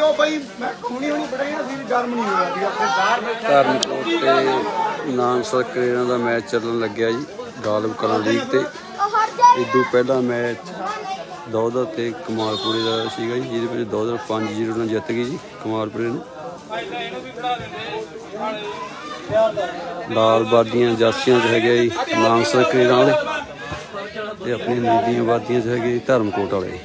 ਉਹ ਬਈ? ਮੈਂ ਹੁਣੀ ਹੁਣੀ ਬੜੇ ਅਸੀਂ ਗਰਮ ਨਹੀਂ ਹੋਇਆ ਸੀ ਆਪਣੇ ਬਾਹਰ ਧਰਮਕੋਟ ਤੇ ਨਾਨਸਰ ਕਰੀਰਾਂ ਦਾ ਮੈਚ ਚੱਲਣ ਲੱਗਿਆ ਜੀ, ਗਾਲਬ ਕਲਾਂ ਲੀਗ ਤੇ। ਇਦੋਂ ਪਹਿਲਾ ਮੈਚ ਦੌਦਾ ਤੇ ਕਮਾਲਪੁਰੇ ਦਾ ਸੀਗਾ ਜੀ, ਜਿਹਦੇ ਵਿੱਚ ਦੌਦਾ 5-0 ਨਾਲ ਜਿੱਤ ਗਈ ਜੀ, ਕਮਾਲਪੁਰੇ ਨੂੰ। ਲਾਲ ਬਾਦੀਆਂ ਜਾਸੀਆਂ ਚ ਹੈਗੇ ਜੀ ਨਾਨਸਰ ਕਰੀਰਾਂ ਵਾਲੇ ਤੇ ਆਪਣੀਆਂ ਨੀਲੀਆਂ ਬਾਦੀਆਂ ਚ ਹੈਗੇ ਜੀ, ਧਰਮਕੋਟ ਵਾਲੇ।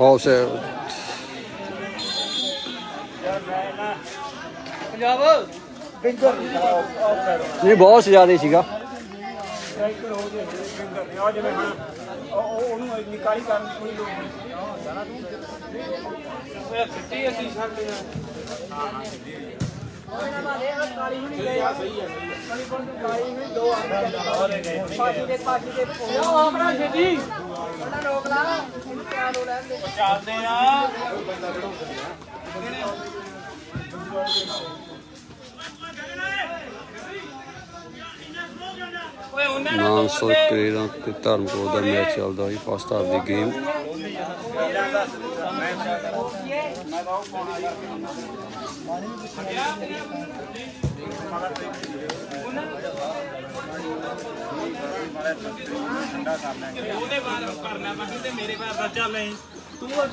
ਆਫ ਪੰਜਾਬ। ਬਿੰਦਰ ਨਹੀਂ ਬਹੁਤ ਜ਼ਿਆਦਾ ਸੀਗਾ। ਸਾਈਕਲ ਹੋ ਜੇ ਬਿੰਦਰ ਨੇ ਆ। ਜਿਵੇਂ ਹੁਣ ਉਹ- ਉਹ- ਉਹਨੂੰ ਇੰਨੀ ਕਾਲੀ ਕਰਨ ਦੀ ਕੋਈ ਲੋੜ ਨਹੀਂ। ਜਾਣਾ ਤੂੰ ਉਹ ਸਿੱਟੀ ਅਸੀਂ ਛੱਡ ਕਾਲੀ ਹੁਣੀ ਗਏ ਆ ਸਹੀ ਹੈ ਕਾਲੀ ਕੋਲ ਕਾਲੀ ਹੁਣੀ ਦੋ ਆ ਪਾਜੀ ਦੇ ਪਾਜੀ ਦੇ ਉਹ ਆਪਣਾ ਛੇਤੀ ਉਹਨਾਂ ਰੋਕ ਲਾ ਕਿਆ ਲੋ ਲੈਂਦੇ ਚੱਲਦੇ ਆ। ਨਾਨਸਰ ਕਰੀਰਾਂ ਤੇ ਧਰਮਕੋਟ ਦਾ ਮੈਚ ਚੱਲਦਾ ਜੀ ਫਸਟ ਹਾਫ ਦੀ ਗੇਮ ਉਹਦੇ ਬਾਅਦ ਕਰਨਾ ਮੈਂ ਤੇ ਮੇਰੇ ਬਾਅਦ ਚੱਲ ਨਹੀਂ ਤੂੰ ਉਹ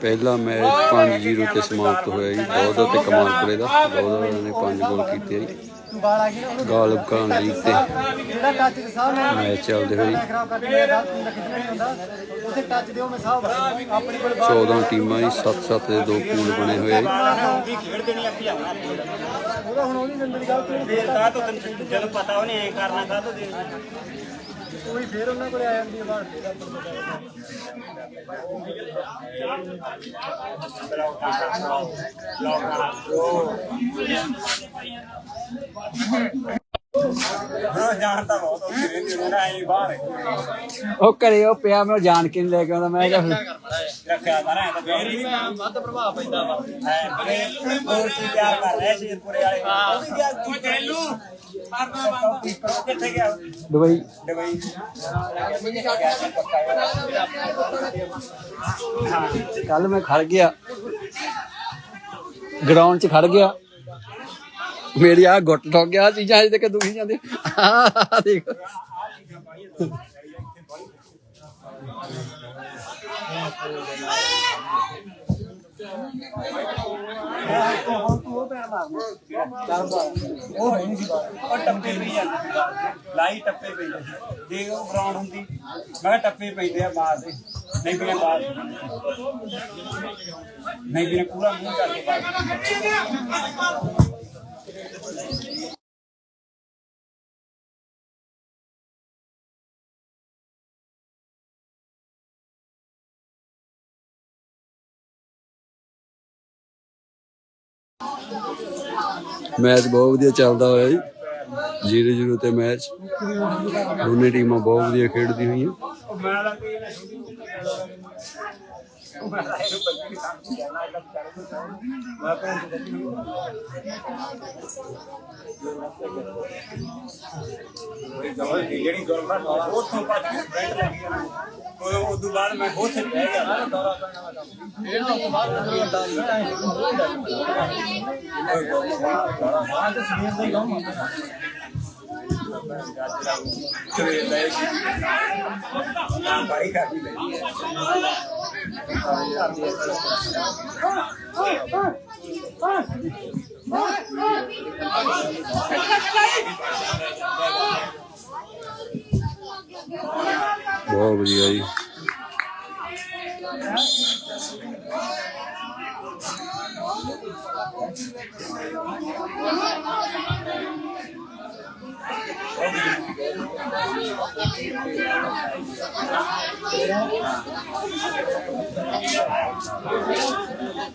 ਪਹਿਲਾ ਮੈਚ 5-0 ਤੇ ਸਮਾਪਤ ਹੋਇਆ ਜੀ ਦੌਦਾ ਤੇ ਕਮਾਲਪੁਰੇ ਦਾ ਦੌਦਾ ਨੇ 5 ਗੋਲ ਕੀਤੇ ਜੀ। ਬਾਲਾ ਕੀ ਨਾ ਉਹਨੂੰ ਗਾਲਬ ਕਲਾਂ ਲੀਗ ਤੇ ਜਿਹੜਾ ਟੱਚ ਦੇ ਸਾਹ ਮੈਚ ਚੱਲਦੇ ਹੋਏ ਜੀ। ਖਰਾਬ ਕਰ ਦਿੰਦਾ ਰਾਤ ਨੂੰ ਖਿੱਚਣਾ ਨਹੀਂ ਹੁੰਦਾ। ਉੱਥੇ ਟੱਚ ਦਿਓ ਮੈਂ ਸਾਹ ਆਪਣੀ ਕੋਲ 14 ਟੀਮਾਂ ਜੀ 7-7 ਦੇ ਦੋ ਪੂਲ ਬਣੇ ਹੋਏ ਜੀ। ਖੇਡ ਦੇਣੀ ਉਹਦਾ ਹੁਣ ਉਹਦੀ ਨੰਬਰ ਦੀ ਗੱਲ ਤੂੰ ਫੇਰ ਕਾ ਤੋਂ ਤੈਨੂੰ ਜਦੋਂ ਪਤਾ ਉਹਨੇ ਐ ਕਰਨਾ ਕਾ ਤੋਂ ਦੇਣੀ ਉਹੀ ਫੇਰ ਉਹਨਾਂ ਕੋਲੇ ਆ ਜਾਂਦੀ ਹੈ ਬਾਹਰ ਫੇਰ ਆਪਾਂ ਬਹੁਤ ਉਹ ਬਾਹਰ ਘਰੇ ਉਹ ਪਿਆ ਮੈਂ ਜਾਣ ਕੇ ਨਹੀਂ ਲੈ ਕੇ ਆਉਂਦਾ ਮੈਂ ਕਿਹਾ ਰੱਖਿਆ ਕਰਾਂ ਤਾਂ ਫੇਰ ਹੀ ਵੱਧ ਪ੍ਰਭਾਵ ਪੈਂਦਾ ਵਾ। ਹੈ ਬੜੇ ਹੋਰ ਕੀ ਤਿਆਰ ਕਰ ਰਹੇ ਸੀ ਪੂਰੇ ਵਾਲੇ ਉਹਦੀ ਗਿਆ ਤੂੰ ਚੱਲੂ ਕਿੱਥੇ ਗਿਆ? ਦੁਬਈ। ਦੁਬਈ। ਕੱਲ ਮੈਂ ਖੜ ਗਿਆ। ਗਰਾਊਂਡ 'ਚ ਖੜ ਗਿਆ। ਮੇਰੀ ਆ ਗੁੱਟ ਠੋਕ ਗਿਆ ਚੀਜ਼ਾਂ ਅਜੇ ਤੱਕ ਦੁਖੀ ਜਾਂਦੇ ਆ ਦੇਖ। ਉਹ ਟੱਪੇ ਪਈ ਜਾਂਦੀ ਲਾਈ ਟੱਪੇ ਪਈ ਜਾਂਦੀ ਜੇ ਉਹ ਗਰਾਊਂਡ ਹੁੰਦੀ, ਮੈਂ ਕਿਹਾ ਟੱਪੇ ਪੈਂਦੇ ਆ ਬਾਹਰ ਦੇ। ਨਹੀਂ ਵੀ ਬਾਹਰ ਨਹੀਂ ਵੀ ਪੂਰਾ ਮੂੰਹ ਕਰਕੇ ਬਾਹਰ ਮੈਚ ਬਹੁਤ ਵਧੀਆ ਚੱਲਦਾ ਹੋਇਆ ਜੀ। 0-0 ਤੇ ਮੈਚ। ਦੋਨੇ ਟੀਮਾਂ ਬਹੁਤ ਵਧੀਆ ਖੇਡਦੀ ਹੋਈਆਂ। ਉਹ ਮੈਂ ਲੱਗ ਗਈ ਮੈਂ ਤਾਂ ਇਹਨੂੰ ਬੱਚੀ ਨਹੀਂ ਸਮਝ ਗਿਆ ਨਾ ਇੱਦਾਂ ਕਰ ਦਿੱਤਾ ਮੈਂ ਤਾਂ ਜਿਹੜੀ ਗਵਰਨਮੈਂਟ ਉਹ ਤੋਂ ਪੱਜ ਕੇ ਬੈਠ ਲੱਗੀ ਨਾ ਉਹ ਉਸ ਤੋਂ ਬਾਅਦ ਮੈਂ ਉੱਥੇ ਬਹਿ ਗਿਆ ਨਾ ਦੌਰਾ ਪੈਣਾ ਦਾ ਇਹਨਾਂ ਤੋਂ ਬਾਅਦ ਮੈਨੂੰ ਵੱਡਾ ਨਹੀਂ ਆਇਆ ਹਾਂ ਤੇ ਸਵੇਰ ਦਾ ਹੀ ਕੰਮ ਆਉਂਦਾ ਚਲੇ ਲੈ ਜੀ ਨਾ ਬਾਈ ਕਰ ਲਈ ਬਹੁਤ ਵਧੀਆ ਜੀ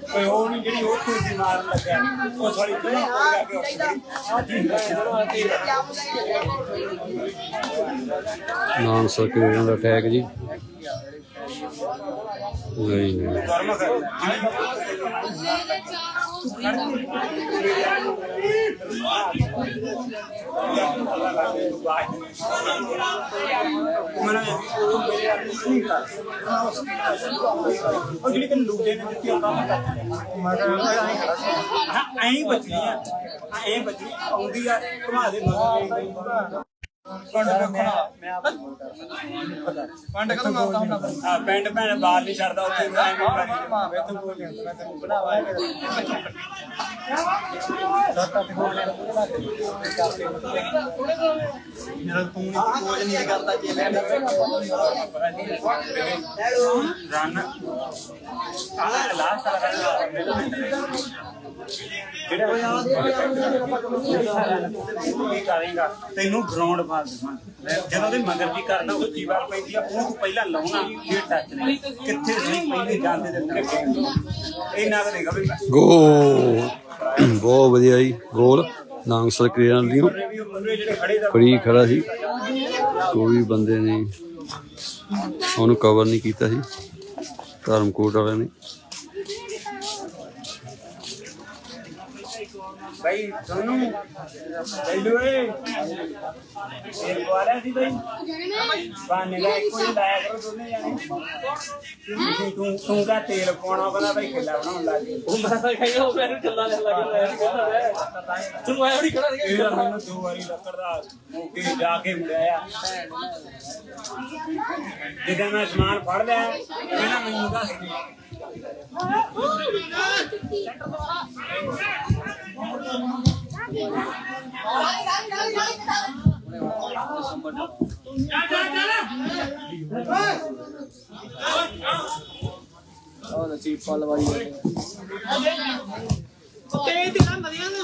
ਕੋਈ ਉਹ ਨਹੀਂ ਜਿਹੜੀ ਉੱਥੇ ਸੀ ਮਾਰਨ ਲੱਗਿਆ। ਉਹ ਸਾਡੀ ਕਿਹੜੀ ਕੋਲ ਜਾ ਕੇ ਨਾਮ ਸਰਕੇਰਾਂ ਦਾ ਅਟੈਕ ਜੀ। ਨਹੀਂ ਨਹੀਂ। ਗਰਮ ਕਰ ਉਹ ਜਿਹੜੀ ਲੁੱਟੇ ਨੇ ਦਿੱਤੀ ਉਹ ਕੰਮ ਕਰ ਮੈਂ ਕਹਿੰਦਾ ਐਂ ਬਚਣੀ ਆ। ਐਂ ਬਚਣੀ ਆਉਂਦੀ ਆ ਘੁਮਾ ਦੇ। ਮਗਰ ਪੰਡ ਪੰਡ ਕਦੋਂ ਕੰਮ ਨਾ ਹਾਂ ਪਿੰਡ ਭੈਣ ਬਾਹਰ ਨਹੀਂ ਛੱਡਦਾ ਉੱਥੇ ਮੈਂ ਐਵੇਂ ਕਰੀ ਮੈਂ ਤੈਨੂੰ ਬੋਲ ਰਿਹਾ ਤੈਨੂੰ ਬਣਾਵਾ ਮੇਰਾ ਤੂੰ ਨਹੀਂ ਕੋਜ ਨਹੀਂ ਕਰਦਾ ਜੇ ਮੈਂ ਰਨ ਆਹ ਲਾਸਟ ਵਾਲਾ ਜਿਹੜਾ ਤੈਨੂੰ ਗਰਾਊਂਡ ਮਾਰ ਦੇਵਾਂ ਜਦੋਂ ਦੇ ਮਗਰ ਕੀ ਕਰਨਾ ਉੱਚੀ ਵਾਰ ਪੈਂਦੀ ਆ ਉਹ ਪਹਿਲਾਂ ਲਾਉਣਾ, ਫਿਰ ਟੱਚ ਨਹੀਂ ਕਿੱਥੇ ਸਹੀ ਪਹਿਲੇ ਜਾਂਦੇ ਦੇ ਲੱਗੇ ਇਹ ਨਾ ਕਰੇਗਾ ਵੀ ਗੋਲ। ਬਹੁਤ ਵਧੀਆ ਜੀ, ਗੋਲ। ਨਾਮ ਸਰਕੇਰਾਂ ਦੀ। ਫਰੀ ਖੜਾ ਸੀ। ਕੋਈ ਬੰਦੇ ਨੇ, ਉਹਨੂੰ ਕਵਰ ਨਹੀਂ ਕੀਤਾ ਸੀ। ਧਰਮਕੋਟ ਵਾਲਿਆਂ ਨੇ। ਭਾਈ ਤੁਹਾਨੂੰ ਬੈਲੂ ਏ ਇਹ ਵਾਲਾ ਸੀ ਭਾਈ? ਬਾਨੇ ਦਾ ਇੱਕੋ ਹੀ ਲਾਇਆ ਕਰੋ ਦੋਨੇ ਜਾਣੇ। ਤੂੰ ਤੂੰ ਕਾ ਤੇਲ ਪਾਉਣਾ ਕਹਿੰਦਾ ਭਾਈ ਕਿੱਲਾ ਬਣਾਉਣ ਲੱਗ ਗਈ। ਉਹ ਮੈਂ ਤਾਂ ਕਹਿੰਦਾ ਉਹ ਮੈਨੂੰ ਚੱਲਣਾ ਨਹੀਂ ਲੱਗਾ ਨਹੀਂ ਕਹਿੰਦਾ ਮੈਂ। ਤੂੰ ਐ ਨਹੀਂ ਖੜਾ ਤਾਂ ਮੈਨੂੰ ਦੋ ਵਾਰੀ ਲੱਕੜ ਦਾ ਮੌਕੇ ਜਾ ਕੇ ਮਿਲਿਆ ਜਦੋਂ ਮੈਂ ਸਮਾਨ ਫੜ ਲਿਆ ਕਹਿੰਦਾ ਮੈਨੂੰ ਦੱਸ। ਵਾਲੀ ਤੇ ਤੇ ਨਾ ਵਧੀਆ ਨਾ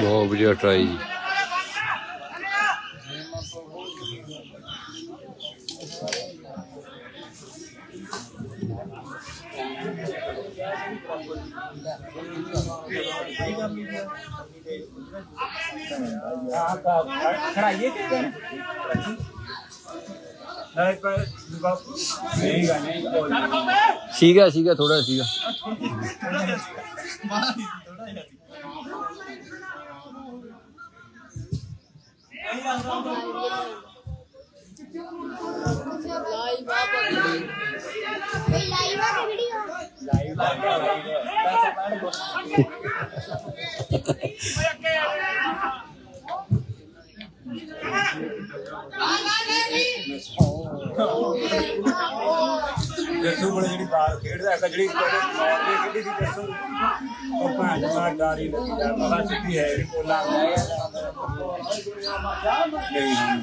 ਬਹੁਤ ਵਧੀਆ ਟਰਾਈ ਜੀ ਹਾਂ ਕਾ ਖੜਾਈਏ ਕਿਤੇ ਨਾਲੇ ਪਰ ਨਹੀਂ ਗਾ ਨਹੀਂ ਸੀਗਾ ਸੀਗਾ ਥੋੜਾ ਸੀਗਾ ਲਾਈਵ ਆ ਵੀਡੀਓ ਲਾਈਵ ਆ ਗਿਆ ਲਾਈਵ ਜੱਸੂ ਕੋਲ ਜਿਹੜੀ ਬਾਲ ਖੇਡਦਾ ਹੈ ਜਿਹੜੀ ਮਾਰਦੇ ਕਿਹੜੀ ਸੀ ਜੱਸੂ। ਉਹ ਭਾਂ ਦਾ ਡਾਰੀ ਲੱਗੀ ਜਾ ਮਗਾ ਸਿੱਧੀ ਹੈ ਕੋਲਾ। ਨਹੀਂ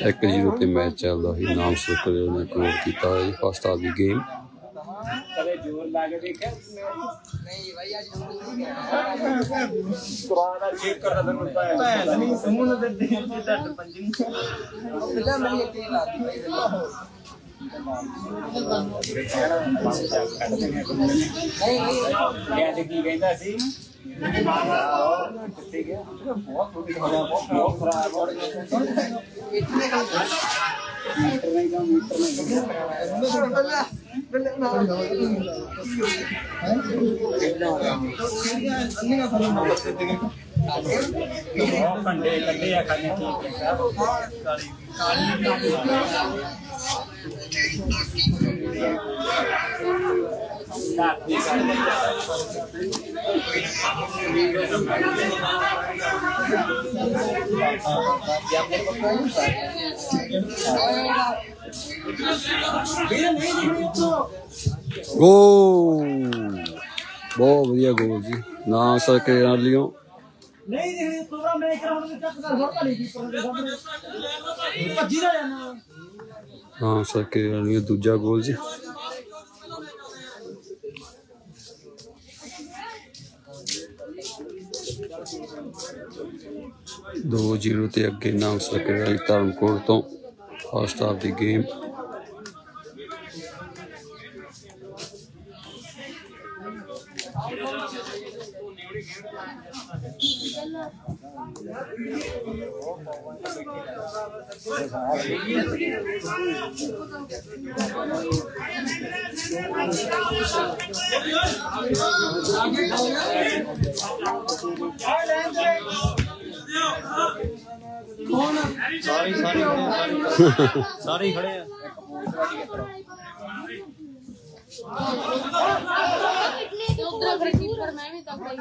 ਇੱਕ ਜ਼ੀਰੋ ਤੇ ਮੈਚ ਚੱਲਦਾ ਸੀ, ਨਾਮ ਸਰਕਲ ਨੇ ਕੋਲ ਕੀਤਾ ਹੈ ਫਸਟ ਹਾਫ ਦੀ ਗੇਮ ਕਦੇ ਜ਼ੋਰ ਲਾ ਕੇ ਦੇਖਿਆ ਨਹੀਂ ਭਾਈ ਅੱਜ ਕੁਰਾਨ ਦਾ ਚੇਕ ਕਰਦਾ ਤੈਨੂੰ ਪਾਇਆ ਨਹੀਂ ਸਮੂਨ ਦੇ ਦੇ ਤੇ ਡੱਟ ਪੰਜੀ ਪਹਿਲਾਂ ਮੈਂ ਇੱਥੇ ਲਾ ਦਿੱਤੀ ਨਹੀਂ ਨਹੀਂ ਤੇ ਕੀ ਕਹਿੰਦਾ ਸੀ ਕਿੱਥੇ ਬਹੁਤ ਵਧੀਆ ਗੋਲ ਜੀ। ਨਾਮ ਸਰਕਲ ਵਾਲਿਓ ਨਹੀਂ ਦੇਖਣੀ ਤੋਰਾ ਮੈਂ ਕਰਾਉਣ ਦੇ ਚੱਕ ਕਰ ਹੋਰ ਘੜੀ ਦੀ ਭੱਜੀ ਦਾ ਜਾਣਾ। ਨਾਮ ਸਰਕਲ ਵਾਲਿਓ ਦੂਜਾ ਗੋਲ ਜੀ। ਦੋ ਜ਼ੀਰੋ ਤੇ ਅੱਗੇ ਨਾਮ ਸਰਕਲ ਵਾਲੀ ਧਰਮਕੋਟ ਤੋਂ ਫਸਟ ਹਾਫ ਦੀ ਗੇਮ। ਸਾਰੇ ਹੀ ਖੜੇ ਆ ਉਧਰ ਫਿਰ ਕੀ ਕਰਨਾ ਹੈ ਵੀ ਤਾਂ ਕੋਈ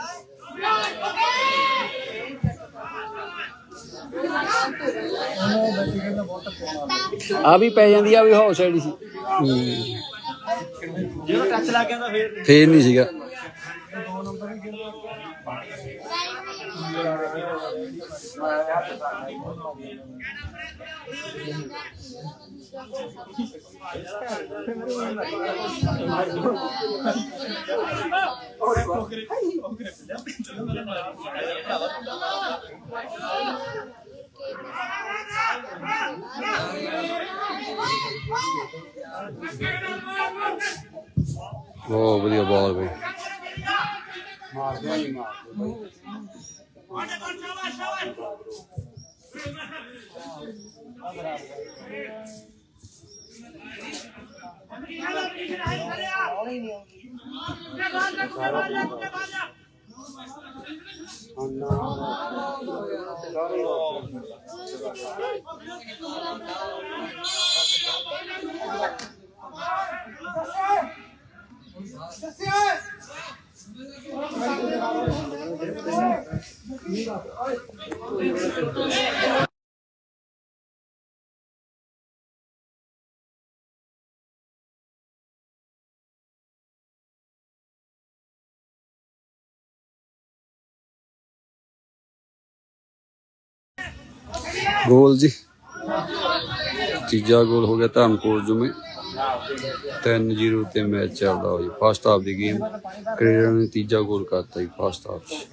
ਆ ਵੀ ਪੈ ਜਾਂਦੀ ਆ ਵੀ ਹੌਸ ਵਾਲੀ ਸੀ। ਜਦੋਂ ਟੱਚ ਲੱਗ ਗਿਆ ਤਾਂ ਫੇਰ ਫੇਰ ਨਹੀਂ ਸੀਗਾ। ਬਹੁਤ ਵਧੀਆ ਬਾਲ ਬਈ ਗੋਲ ਜੀ। ਤੀਜਾ ਗੋਲ ਹੋ ਗਿਆ ਧਰਮਕੋਟ ਜੁਮੇ। 3-0 ਤੇ ਮੈਚ ਚੱਲਦਾ ਹੋਈ ਫਸਟ ਹਾਫ ਦੀ ਗੇਮ ਕ੍ਰੀਡਨ ਨੇ ਤੀਜਾ ਗੋਲ ਕਰਤਾ ਜੀ ਫਸਟ ਹਾਫ 'ਚ।